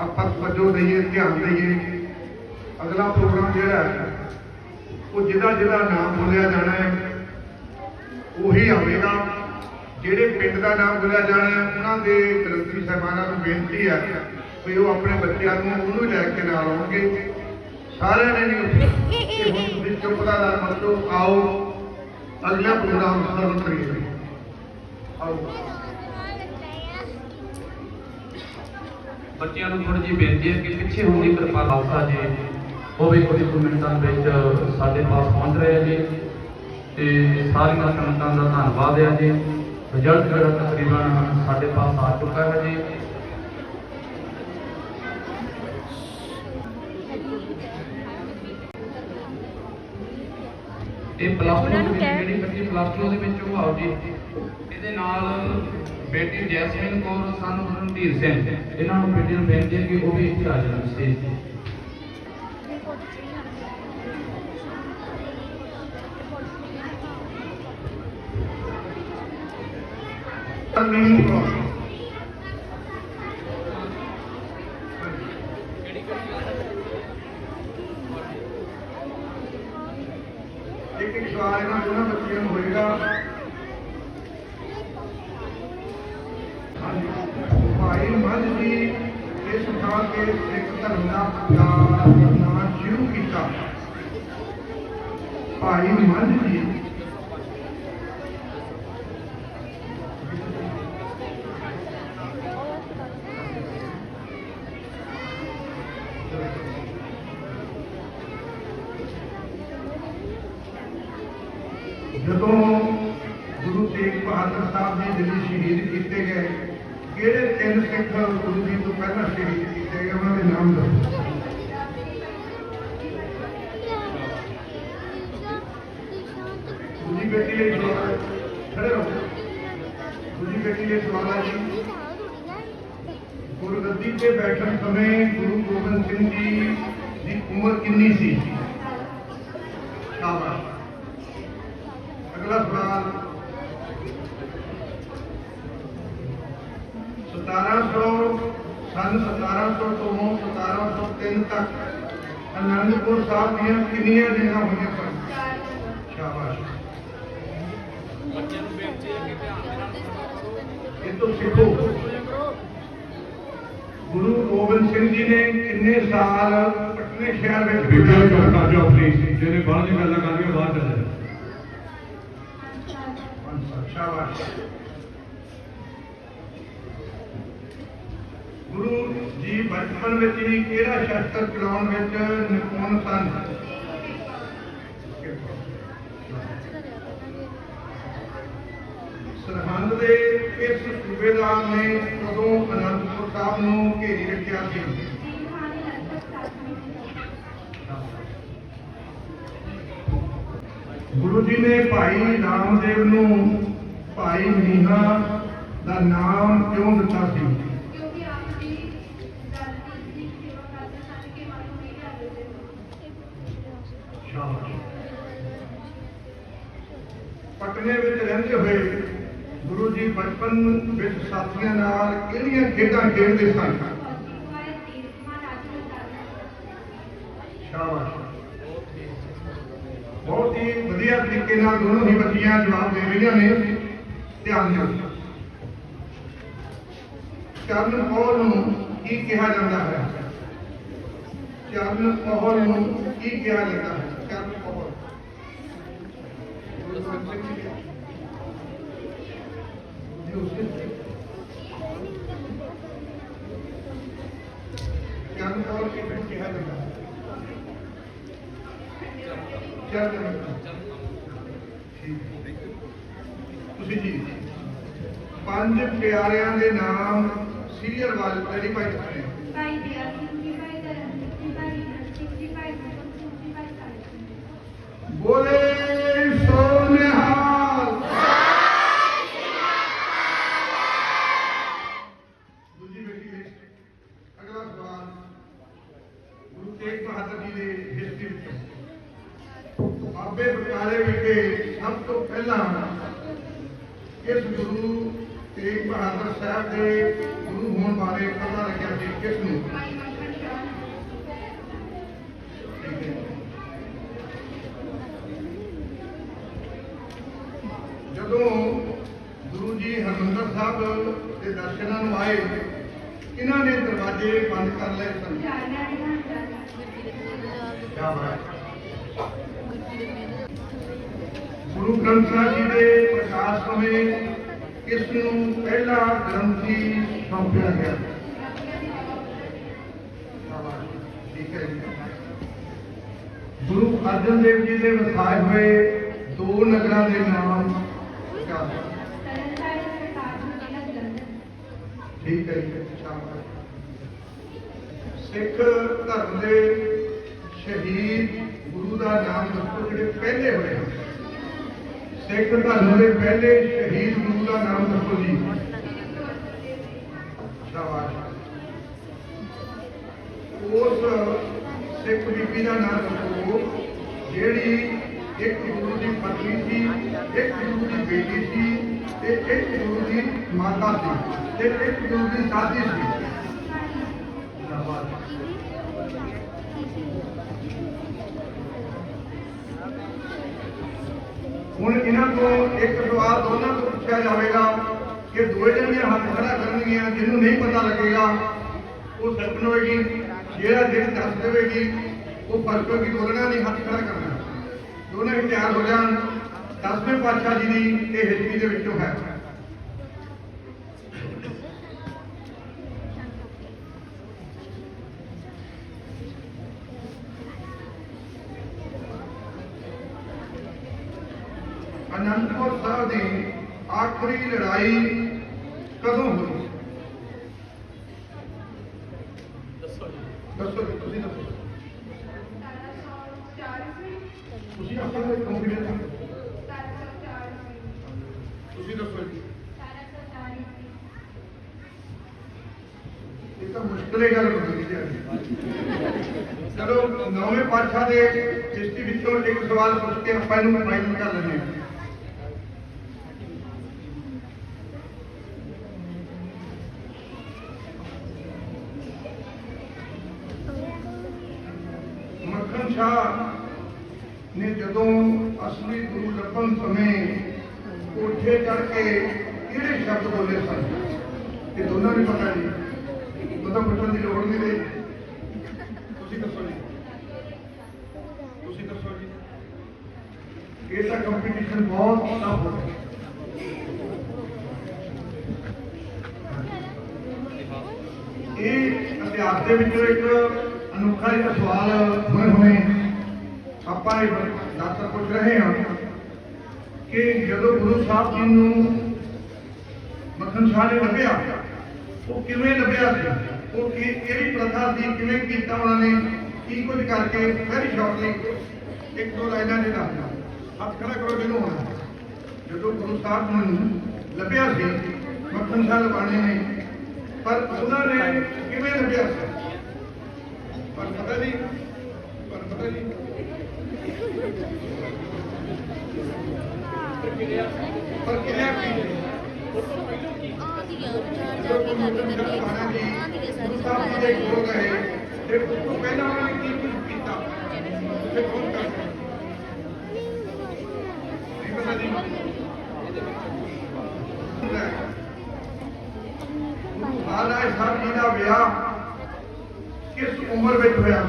ਆਪਾਂ ਤਵੱਜੋ ਦਈਏ ਧਿਆਨ ਦਈਏ। ਅਗਲਾ ਪ੍ਰੋਗਰਾਮ ਜਿਹੜਾ ਹੈ ਉਹ ਜਿਹਦਾ ਜਿਹਦਾ ਨਾਮ ਬੋਲਿਆ ਜਾਣਾ ਹੈ ਉਹੀ ਆਵੇਗਾ। ਜਿਹੜੇ ਪਿੰਡ ਦਾ ਨਾਮ ਬੋਲਿਆ ਜਾਣਾ ਹੈ ਉਹਨਾਂ ਦੇ ਗ੍ਰੰਥੀ ਸਾਹਿਬਾਨਾਂ ਨੂੰ ਬੇਨਤੀ ਹੈ ਵੀ ਉਹ ਆਪਣੇ ਬੱਚਿਆਂ ਨੂੰ ਉਹਨੂੰ ਹੀ ਲੈ ਕੇ ਨਾਲ ਆਉਣਗੇ। ਸਾਰਿਆਂ ਨੇ ਨਹੀਂ ਹੁਣ ਤੁਸੀਂ ਚੁੱਪ ਦਾ ਦਰ ਮਤਲੋ ਆਓ। ਅਗਲਾ ਪ੍ਰੋਗਰਾਮ ਸ਼ੁਰੂ ਕਰੀਏ। ਆਓ। ਬੱਚਿਆਂ ਨੂੰ ਥੋੜੀ ਜਿਹੀ ਬੇਨਤੀ ਹੈ ਕਿ ਪਿੱਛੇ ਹੋਣ ਦੀ ਕਿਰਪਾ ਖਾਲਸਾ ਜੀ ਉਹ ਵੀ ਕੁਝ ਕੁ ਮਿੰਟਾਂ ਵਿੱਚ ਸਾਡੇ ਪਾਸ ਪਹੁੰਚ ਰਹੇ ਆ ਜੀ। ਤੇ ਸਾਰੀਆਂ ਸੰਗਤਾਂ ਦਾ ਧੰਨਵਾਦ ਹੈ ਜੀ। ਰਿਜ਼ਲਟ ਜਿਹੜਾ ਤਕਰੀਬਨ ਸਾਡੇ ਪਾਸ ਆ ਚੁੱਕਾ ਹੈ ਜੀ। ਇਹ ਪਲੱਸ 2 ਦੇ ਵਿੱਚ ਜਿਹੜੀ ਬੱਚੀ ਪਲੱਸ 2 ਦੇ ਵਿੱਚ ਉਹ ਆਓ ਜੀ ਇਹਦੇ ਨਾਲ ਬੇਟੀ ਜੈਸਮੀਨ ਕੌਰ ਸਾਨੂੰ ਰਣਧੀਰ ਸਿੰਘ ਇਹਨਾਂ ਨੂੰ ਬੇਟੀ ਨੂੰ ਬੇਨਤੀ ਹੈ ਕਿ ਉਹ ਵੀ ਇੱਥੇ ਆ ਜਾਣ ਸਟੇਜ ਤੇ। ਇੱਕ ਇਹਨਾਂ ਦੋਨਾਂ ਬੱਚਿਆਂ ਨੂੰ ਹੋਏਗਾ। ਭਾਈ ਮਨ ਜੀ ਇਸ ਥਾਂ ਤੇ ਸਿੱਖ ਧਰਮ ਦਾ ਪ੍ਰਚਾਰ ਕਰਨਾ ਸ਼ੁਰੂ ਕੀਤਾ। ਭਾਈ ਮਨ ਜੀ ਜਦੋਂ ਗੁਰੂ ਤੇਗ ਬਹਾਦਰ ਸਾਹਿਬ ਜੀ ਦਿੱਲੀ ਸ਼ਹੀਦ ਕੀਤੇ ਗਏ, ਕਿਹੜੇ ਤਿੰਨ ਸਿੱਖ ਗੁਰੂ ਜੀ ਤੋਂ ਪਹਿਲਾਂ ਸ਼ਹੀਦ ਕੀਤੇ ਗਏ, ਉਹਨਾਂ ਦੇ ਨਾਮ ਦੱਸੋ? ਦੂਜੀ ਬੇਟੀ ਲਈ ਸਵਾਲ ਹੈ। ਖੜੇ ਰਹੋ। ਦੂਜੀ ਬੇਟੀ ਲਈ ਸਵਾਲ ਹੈ ਜੀ। ਗੁਰਗੱਦੀ ਤੇ ਬੈਠਣ ਸਮੇਂ ਗੁਰੂ ਗੋਬਿੰਦ ਸਿੰਘ ਜੀ ਦੀ ਉਮਰ ਕਿੰਨੀ ਸੀ? ਸ਼ਾਬਾਸ਼ ਅਗਲਾ ਸਵਾਲ 1700 ਸਨ 1700 ਤੋਂ 1703 ਤੱਕ ਅਨੰਦਪੁਰ ਸਾਹਿਬ ਦੀਆਂ ਕਿੰਨੀਆਂ ਜਗ੍ਹਾ ਹੋਈਆਂ ਸਨ? ਸ਼ਾਬਾਸ਼। ਇਹ ਤੋਂ ਸਿੱਖੋ। ਗੁਰੂ ਗੋਬਿੰਦ ਸਿੰਘ ਜੀ ਨੇ ਕਿੰਨੇ ਸਾਲ ਪਟਨੇ ਸ਼ਹਿਰ ਵਿੱਚ ਬੀਬੀਆਂ ਨੂੰ ਗੁਜ਼ਾਰੇ? ਚੁੱਪ ਕਰ ਜਾਓ ਪਲੀਜ਼ ਜਿਹਨੇ ਬਾਹਰ ਦੀ ਗੱਲਾਂ ਕਰਨੀਆਂ ਬਾਹਰ ਚਲੇ ਸ਼ਾਬਾਸ਼। ਜੀ, ਬਚਪਨ ਵਿੱਚ ਹੀ ਕਿਹੜਾ ਸ਼ਸਤਰ ਚਲਾਉਣ ਵਿੱਚ ਨਿਪੁੰਨ ਸਨ? ਸਰਹੰਦ ਦੇ ਇਸ ਸੂਬੇਦਾਰ ਨੇ ਕਦੋਂ ਅਨੰਦਪੁਰ ਸਾਹਿਬ ਨੂੰ ਘੇਰੀ ਰੱਖਿਆ ਸੀ। ਗੁਰੂ ਜੀ ਨੇ ਭਾਈ ਰਾਮਦੇਵ ਨੂੰ ਭਾਈ ਮੀਨਾ ਦਾ ਨਾਮ ਕਿਉਂ ਦਿੱਤਾ ਸੀ ਕਿਉਂਕਿ ਆਪ ਜੀ ਦਾਦੀ ਦੀ ਸੇਵਾ ਕਰਦੇ ਸਨ ਕਿ ਮਨ ਨੂੰ ਨਹੀਂ ਆਉਂਦੇ ਸ਼ਾਬਾਸ਼ ਪਟਨੇ ਵਿੱਚ ਰਹਿੰਦੇ ਹੋਏ ਗੁਰੂ ਜੀ ਬਚਪਨ ਵਿੱਚ ਸਾਥੀਆਂ ਨਾਲ ਕਿਹੜੀਆਂ ਖੇਡਾਂ ਖੇਡਦੇ ਸਨ? ਸ਼ਾਬਾਸ਼। ਬਹੁਤ ਹੀ ਵਧੀਆ ਤਰੀਕੇ ਨਾਲ ਦੋਨੋਂ ਹੀ ਬੱਚੀਆਂ ਜਵਾਬ ਦੇ ਰਹੀਆਂ ਨੇ। ਧਿਆਨ ਦਿਓ ਚਰਨ ਕੌਰ ਨੂੰ ਕੀ ਕਿਹਾ ਜਾਂਦਾ ਹੈ? ਚਰਨ ਕੌਰ ਨੂੰ ਕੀ ਕਿਹਾ ਜਾਂਦਾ ਹੈ? ਚਰਨ ਕੌਰ। ਚਰਨ ਕੌਰ ਕੀ ਕਿਹਾ ਜਾਂਦਾ ਹੈ ਤੁਸੀਂ ਜੀ ਪੰਜ ਪਿਆਰਿਆਂ ਦੇ ਨਾਮ ਸੀਰੀਅਲ ਵਾਲ ਪਹਿਲੀ ਪਾਈ ਭਾਈ ਜੀ ਭਾਈ ਧਰਮ ਸਿੰਘ ਜੀ ਭਾਈ ਹੀਰਾ ਸਿੰਘ ਜੀ ਭਾਈ ਮੋਹਨ ਸਿੰਘ ਜੀ ਭਾਈ ਸਾਹਿਬ ਸਿੰਘ ਜੀ ਬੋਲੇ ਸੋ ਨਿਹਾਲ ਦੂਜੀ ਬੇਟੀ ਦੇ ਅਗਲਾ ਸਵਾਲ ਗੁਰੂ ਤੇਗ ਬਹਾਦਰ ਜੀ ਦੇ ਹਿਸਟਰੀ ਵਿੱਚ ਬਾਬੇ ਬਕਾਲੇ ਵਿਖੇ ਸਭ ਤੋਂ ਪਹਿਲਾਂ ਇਸ ਗੁਰੂ ਤੇਗ ਬਹਾਦਰ ਸਾਹਿਬ ਦੇ ਗੁਰੂ ਹੋਣ ਬਾਰੇ ਪਤਾ ਲੱਗਿਆ ਸੀ ਕਿਸ ਨੂੰ ਭਾਈ ਮੱਖਣ ਸ਼ਾਹ ਠੀਕ ਹੈ। ਜਦੋਂ ਗੁਰੂ ਜੀ ਹਰਮੰਦਰ ਸਾਹਿਬ ਦੇ ਦਰਸ਼ਨਾਂ ਨੂੰ ਆਏ, ਇਹਨਾਂ ਨੇ ਦਰਵਾਜ਼ੇ ਬੰਦ ਕਰ ਲਏ ਸਨ। ਗੁਰੂ ਗ੍ਰੰਥ ਸਾਹਿਬ ਜੀ ਦੇ ਪ੍ਰਕਾਸ਼ ਸਮੇਂ ਇਸ ਨੂੰ ਪਹਿਲਾ ਗ੍ਰੰਥੀ ਸੌਂਪਿਆ ਗਿਆ। ਗੁਰੂ ਅਰਜਨ ਦੇਵ ਜੀ ਦੇ ਵਸਾਏ ਹੋਏ ਦੋ ਨਗਰਾਂ ਦੇ ਨਾਮ। ਕਿਆ ਠੀਕ ਹੈ ਜੀ ਸ਼ਾਬਾਸ਼ ਸਿੱਖ ਧਰਮ ਦੇ ਸ਼ਹੀਦ ਗੁਰੂ ਦਾ ਨਾਮ ਦੱਸੋ ਜਿਹੜੇ ਪਹਿਲੇ ਹੋਏ ਸਿੱਖ ਧਰਮ ਦੇ ਪਹਿਲੇ ਸ਼ਹੀਦ ਗੁਰੂ ਦਾ ਨਾਮ ਦੱਸੋ ਜੀ। ਸ਼ਾਬਾਸ਼। ਉਸ ਸਿੱਖ ਬੀਬੀ ਦਾ ਨਾਮ ਦੱਸੋ, ਜਿਹੜੀ ਇੱਕ ਗੁਰੂ ਦੀ ਪਤਨੀ ਸੀ, ਇੱਕ ਗੁਰੂ ਦੀ ਬੇਟੀ ਸੀ ਤੇ ਇੱਕ ਗੁਰੂ ਦੀ ਮਾਤਾ ਸੀ ਤੇ ਇੱਕ ਗੁਰੂ ਦੀ ਦਾਦੀ ਸੀ। ਹੁਣ ਇਹਨਾਂ ਤੋਂ ਇੱਕ ਸਵਾਲ ਦੋਨਾਂ ਤੋਂ ਪੁੱਛਿਆ ਜਾਵੇਗਾ ਕਿ ਦੋਏ ਜਣੀਆਂ ਹੱਥ ਖੜਾ ਕਰਨਗੀਆਂ, ਜਿਹਨੂੰ ਨਹੀਂ ਪਤਾ ਲੱਗੇਗਾ, ਉਹ ਸਰਪਨ ਹੋਏਗੀ, ਜਿਹੜਾ ਜਿਹੜੀ ਦੱਸ ਦੇਵੇਗੀ, ਉਹ ਫ਼ਰਕ ਕੀ ਬੋਲਣਾ ਨਹੀਂ ਹੱਥ ਖੜਾ ਕਰਨਾ। ਦੋਨੇ ਹੀ ਤਿਆਰ ਹੋ ਜਾਣ। ਦਸਵੇਂ ਪਾਤਸ਼ਾਹ ਜੀ ਦੀ ਇਹ ਹਿਸਟਰੀ ਦੇ ਵਿੱਚੋਂ ਹੈ। ਅਨੰਦਪੁਰ ਸਾਹਿਬ ਦੀ ਆਖਰੀ ਲੜਾਈ ਕਦੋਂ ਹੋਈ ਦੱਸੋ ਜੀ, ਤੁਸੀਂ ਦੱਸੋ ਸਤਾਰਾਂ ਸੌ ਚਾਰ ਈਸਵੀ ਤੁਸੀਂ ਆਪਣਾ ਕੰਪਿਊਟਰ ਸਤਾਰਾਂ ਸੌ ਚਾਰ ਈਸਵੀ ਤੁਸੀਂ ਦੱਸੋ ਜੀ ਇਹ ਤਾਂ ਮੁਸ਼ਕਲ ਹੀ ਗੱਲ ਬਣ ਗਈ ਚਲੋ, ਨੌਵੇਂ ਪਾਤਸ਼ਾਹ ਦੇ ਹਿਸਟਰੀ ਵਿੱਚੋਂ ਇੱਕ ਸਵਾਲ ਪੁੱਛ ਕੇ ਆਪਾਂ ਇਹਨੂੰ ਫਾਈਨਲ ਕਰ ਲੈਂਦੇ ਹਾਂ। ਮੱਖਣ ਸ਼ਾਹ ਨੇ ਜਦੋਂ ਅਸਲੀ ਗੁਰੂ ਲੱਭਣ ਸਮੇਂ ਕੋਠੇ ਚੜ ਕੇ ਕਿਹੜੇ ਸ਼ਬਦ ਬੋਲੇ ਸਨ? ਇਹ ਦੋਨਾਂ ਨੂੰ ਪਤਾ ਨਹੀਂ। ਉਹਦਾ ਪੁੱਛਣ ਦੀ ਲੋੜ ਨਹੀਂ ਰਹੀ। ਤੁਸੀਂ ਦੱਸੋ ਜੀ। ਤੁਸੀਂ ਦੱਸੋ ਜੀ। ਇਹ ਤਾਂ ਕੰਪੀਟੀਸ਼ਨ ਬਹੁਤ ਟਫ ਹੋ ਗਿਆ। ਇਹ ਇਤਿਹਾਸ ਦੇ ਵਿੱਚੋਂ ਇੱਕ ਅਨੋਖਾ ਜਿਹਾ ਸਵਾਲ ਹੁਣੇ ਹੁਣੇ ਆਪਾਂ ਇਹ ਡਾਕਟਰ ਪੁੱਛ ਰਹੇ ਹਾਂ। ਕਿ ਜਦੋਂ ਗੁਰੂ ਸਾਹਿਬ ਜੀ ਨੂੰ ਮੱਖਣ ਸ਼ਾਹ ਨੇ ਲੱਭਿਆ, ਉਹ ਕਿਵੇਂ ਲੱਭਿਆ ਸੀ? ਉਹ ਕੀ ਕਿਹੜੀ ਪ੍ਰਥਾ ਸੀ? ਕਿਵੇਂ ਕੀਤਾ ਉਹਨਾਂ ਨੇ? ਕੀ ਕੁਝ ਕਰਕੇ? ਵੈਰੀ ਸ਼ਾਰਟਲੀ ਇੱਕ ਦੋ ਲਾਈਨਾਂ ਦੇ ਦੱਸ ਹੱਥ ਖੜਾ ਕਰੋ ਜਿਹਨੂੰ ਹੋਣਾ ਜਦੋਂ ਗੁਰੂ ਸਾਹਿਬ ਨੂੰ ਲੱਭਿਆ ਸੀ, ਮੱਖਣ ਸ਼ਾਹ ਲਵਾਣੇ ਨੇ, ਪਰ ਉਹਨਾਂ ਨੇ ਕਿਵੇਂ ਲੱਭਿਆ ਸੀ? ਪਰ ਪਤਾ ਨਹੀਂ, ਪਰ ਪਤਾ ਨਹੀਂ। ਪਰ ਕਿਰਿਆ ਕੀ ਸੀ? ਜਦੋਂ ਗੁਰੂ ਨਾਨਕ ਦੇਵ ਮਹਾਰਾਜ ਜੀ ਗੁਰੂ ਸਾਹਿਬ ਜੀ ਦੇ ਕੋਲ ਗਏ ਤੇ ਉਸ ਤੋਂ ਪਹਿਲਾਂ ਉਹਨਾਂ ਨੇ ਕੀ ਕੁਝ ਕੀਤਾ ਤੇ ਕੌਣ ਕਰਦਾ ਨਹੀਂ ਪਤਾ ਜੀ ਗੁਰੂ ਮਹਾਰਾਜ ਸਾਹਿਬ ਜੀ ਦਾ ਵਿਆਹ ਕਿਸ ਉਮਰ ਵਿੱਚ ਹੋਇਆ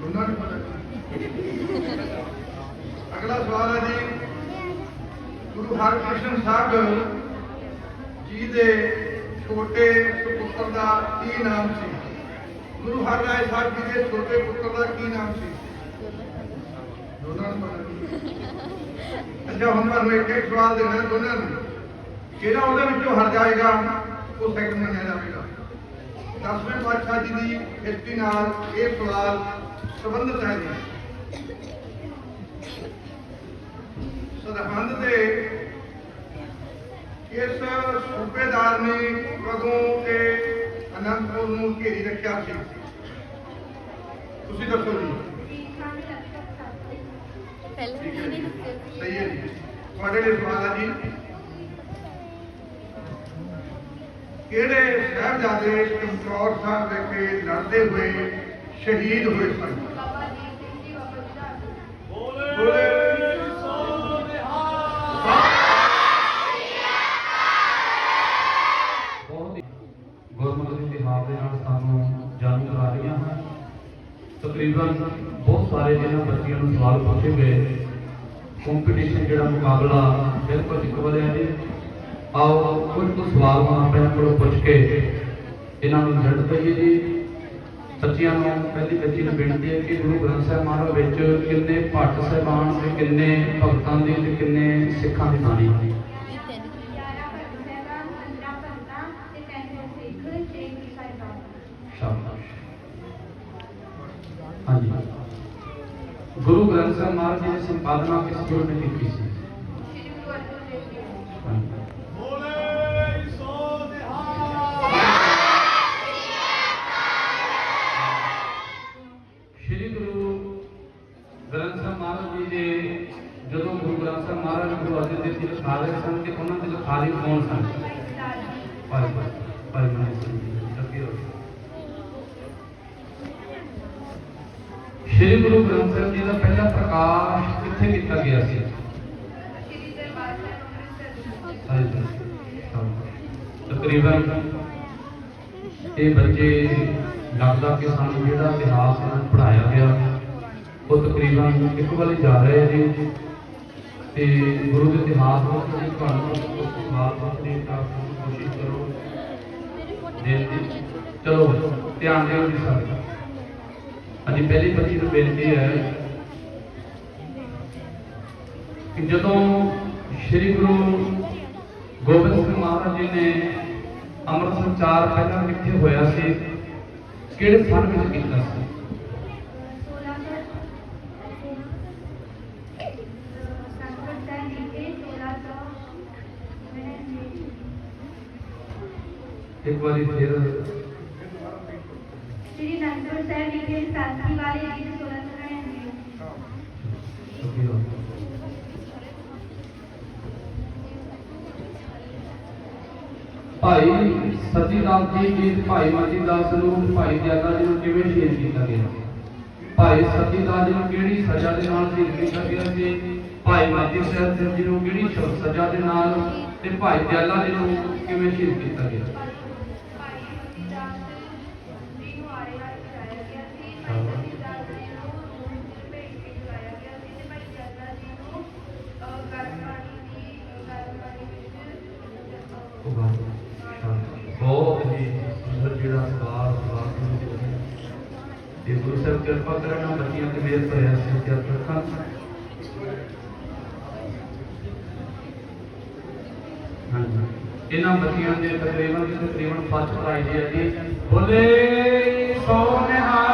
ਦੋਨਾਂ ਨੂੰ ਪਤਾ ਅਗਲਾ ਸਵਾਲ ਹੈ ਜੀ ਗੁਰੂ ਹਰਕ੍ਰਿਸ਼ਨ ਜੀ ਦੇ ਛੋਟੇ ਸੁਪੁੱਤਰ ਦਾ ਕੀ ਨਾਮ ਸੀ? ਗੁਰੂ ਹਰਰਾਏ ਸਾਹਿਬ ਜੀ ਦੇ ਛੋਟੇ ਪੁੱਤਰ ਦਾ ਕੀ ਨਾਮ ਸੀ? ਦੋਨਾਂ ਨੂੰ ਅੱਛਾ, ਹੁਣ ਮੈਂ ਇੱਕ ਸਵਾਲ ਦੇਣਾ ਦੋਨਾਂ ਨੂੰ। ਜਿਹੜਾ ਉਹਦੇ ਵਿੱਚੋਂ ਹਰ ਜਾਏਗਾ? ਉਹ ਸੈਕਿੰਡ ਮੰਨਿਆ ਜਾਵੇਗਾ। ਦਸਵੇਂ ਪਾਤਸ਼ਾਹ ਜੀ ਦੀ ਹਿਸਟਰੀ ਨਾਲ ਇਹ ਸਵਾਲ ਸੰਬੰਧਿਤ ਹੈ ਜੀ। ਸਰਹੰਦ ਦੇ ਇਸ ਸੂਬੇਦਾਰ ਨੇ ਕਦੋਂ ਤੇ ਅਨੰਦਪੁਰ ਨੂੰ ਘੇਰੀ ਰੱਖਿਆ ਸੀ? ਤੁਸੀਂ ਦੱਸੋ ਜੀ। ਸਹੀ ਹੈ ਜੀ। ਤੁਹਾਡੇ ਲਈ ਸਵਾਲ ਹੈ ਜੀ। ਕਿਹੜੇ ਸਾਹਿਬਜ਼ਾਦੇ ਚਮਕੌਰ ਸਾਹਿਬ ਵਿਖੇ ਲੜਦੇ ਹੋਏ ਸ਼ਹੀਦ ਹੋਏ ਸਨ ਬਾਬਾ ਜੀ ਸਿੰਘ ਜੀ ਬਾਬਾ ਜੀ ਬੋਲੇ ਬਹੁਤ ਹੀ ਗੁਰਮਤਿ ਦੇ ਇਤਿਹਾਸ ਦੇ ਨਾਲ ਸਾਨੂੰ ਜਾਣੂ ਕਰਾ ਰਹੀਆਂ ਹਨ ਤਕਰੀਬਨ ਬਹੁਤ ਸਾਰੇ ਜਿਹਨਾਂ ਬੱਚਿਆਂ ਗਏ ਕੰਪੀਟੀਸ਼ਨ ਜਿਹੜਾ ਮੁਕਾਬਲਾ ਬਿਲਕੁਲ ਇੱਕ ਵਧਿਆ ਜੀ। ਆਓ ਕੁਝ ਕੁ ਸਵਾਲ ਆਪਣੇ ਕੋਲੋਂ ਪੁੱਛ ਕੇ ਇਹਨਾਂ ਨੂੰ ਰਿਜ਼ਲਟ ਦਈਏ ਜੀ। ਬੱਚਿਆਂ ਨੂੰ ਪਹਿਲੀ ਬੱਚੀ ਨੂੰ ਬੇਨਤੀ ਹੈ ਕਿ ਗੁਰੂ ਗ੍ਰੰਥ ਸਾਹਿਬ ਮਹਾਰਾਜ ਵਿੱਚ ਕਿੰਨੇ ਭੱਟ ਸਾਹਿਬਾਨ ਤੇ ਕਿੰਨੇ ਭਗਤਾਂ ਦੀ ਤੇ ਕਿੰਨੇ ਸਿੱਖਾਂ ਦੀ ਬਾਣੀ ਹੈ ਗਿਆਰਾਂ ਭਗਤ ਸਾਹਿਬਾਨ ਪੰਦਰਾਂ ਭਗਤਾਂ ਤੇ ਤਿੰਨ ਸਿੱਖ ਤੇ ਗੁਰੂ ਸਾਹਿਬਾਨ ਸ਼ਾਬਾਸ਼ ਹਾਂਜੀ ਗੁਰੂ ਗ੍ਰੰਥ ਸਾਹਿਬ ਮਹਾਰਾਜ ਜੀ ਦੀ ਸੰਪਾਦਨਾ ਕਿਸ ਗੁਰੂ ਨੇ ਕੀਤੀ ਸੀ ਸ੍ਰੀ ਗੁਰੂ ਅਰਜਨ ਦੇਵ ਜੀ ਹਾਂਜੀ। ਸ਼੍ਰੀ ਗੁਰੂ ਗ੍ਰੰਥ ਸਾਹਿਬ ਮਹਾਰਾਜ ਜੀ ਦੇ ਜਦੋਂ ਗੁਰੂ ਗ੍ਰੰਥ ਸਾਹਿਬ ਮਹਾਰਾਜ ਗੁਰੂ ਅਰਜਨ ਦੇਵ ਜੀ ਦੇ ਖਾਲਕ ਸਨ ਤੇ ਉਹਨਾਂ ਦੇ ਖਾਲੀ ਕੌਣ ਸਨ ਭਾਈ ਭਾਈ ਮਨੀ ਸਿੰਘ ਜੀ ਅੱਗੇ ਹੋ ਸ਼੍ਰੀ ਗੁਰੂ ਗ੍ਰੰਥ ਸਾਹਿਬ ਜੀ ਦਾ ਪਹਿਲਾ ਪ੍ਰਕਾਸ਼ ਕਿੱਥੇ ਕੀਤਾ ਗਿਆ ਸੀ? ਤਕਰੀਬਨ ਇਹ ਬੱਚੇ ਲੱਗਦਾ ਕਿ ਸਾਨੂੰ ਜਿਹੜਾ ਇਤਿਹਾਸ ਪੜਾਇਆ ਗਿਆ, ਉਹ ਤਕਰੀਬਨ ਇੱਕ ਵਾਰੀ ਜਾ ਰਹੇ ਜੀ ਤੇ ਗੁਰੂ ਦੇ ਇਤਿਹਾਸ ਨੂੰ ਤੁਸੀਂ ਤੁਹਾਨੂੰ ਕੁਝ ਸਵਾਲ ਪੁੱਛਣੇ ਤਾਂ ਕੋਸ਼ਿਸ਼ ਕਰੋ। ਦੇ ਚਲੋ, ਧਿਆਨ ਦਿਓ ਜੀ ਸਰ ਹਾਂਜੀ, ਪਹਿਲੀ ਬੱਚੀ ਨੂੰ ਬੇਨਤੀ ਹੈ ਕਿ ਜਦੋਂ ਸ੍ਰੀ ਗੁਰੂ ਗੋਬਿੰਦ ਸਿੰਘ ਮਹਾਰਾਜ ਜੀ ਨੇ ਅੰਮ੍ਰਿਤ ਸੰਚਾਰ ਪਹਿਲਾਂ ਕਿੱਥੇ ਹੋਇਆ ਸੀ? ਕਿਹੜੇ ਸਨ ਵਿੱਚ ਕੀਤਾ ਸੀ? ਇੱਕ ਵਾਰੀ ਫਿਰ ਸ੍ਰੀ ਅਨੰਦਪੁਰ ਸਾਹਿਬ ਵਿਖੇ ਸਾਥੀ ਵਾਲੇ ਨੜਿਨਵੇਂ ਅੱਗੇ ਹੋ। ਭਾਈ ਸਤੀਦਾਸ ਜੀ ਜੀ ਭਾਈ ਮਾਜੀ ਦਾਸ ਨੂੰ ਭਾਈ ਦਿਆਲਾ ਜੀ ਨੂੰ ਕਿਵੇਂ ਸ਼ਹੀਦ ਕੀਤਾ ਗਿਆ? ਭਾਈ ਸਤੀਦਾਸ ਜੀ ਨੂੰ ਕਿਹੜੀ ਸਜ਼ਾ ਦੇ ਨਾਲ ਸ਼ਹੀਦ ਕੀਤਾ ਗਿਆ ਸੀ? ਭਾਈ ਮਾਜੀ ਸਾਹਿਬ ਜੀ ਨੂੰ ਕਿਹੜੀ ਸਜ਼ਾ ਦੇ ਨਾਲ ਤੇ ਭਾਈ ਦਿਆਲਾ ਜੀ ਨੂੰ ਕਿਵੇਂ ਸ਼ਹੀਦ ਕੀਤਾ ਗਿਆ? ਤੇ ਗੁਰੂ ਸਾਹਿਬ ਕਿਰਪਾ ਕਰਨਾ ਬੱਚਿਆਂ ਤੇ ਮੇਰ ਭਰਿਆ ਸੀ ਕਿ ਰੱਖਾਂ। ਇਹਨਾਂ ਬੱਚਿਆਂ ਦੇ ਤਕਰੀਬਨ ਤਕਰੀਬਨ ਫਸਟ ਪ੍ਰਾਈਜ਼ ਹੈ। ਜੀ ਬੋਲੇ ਸੋਨਿਹਾ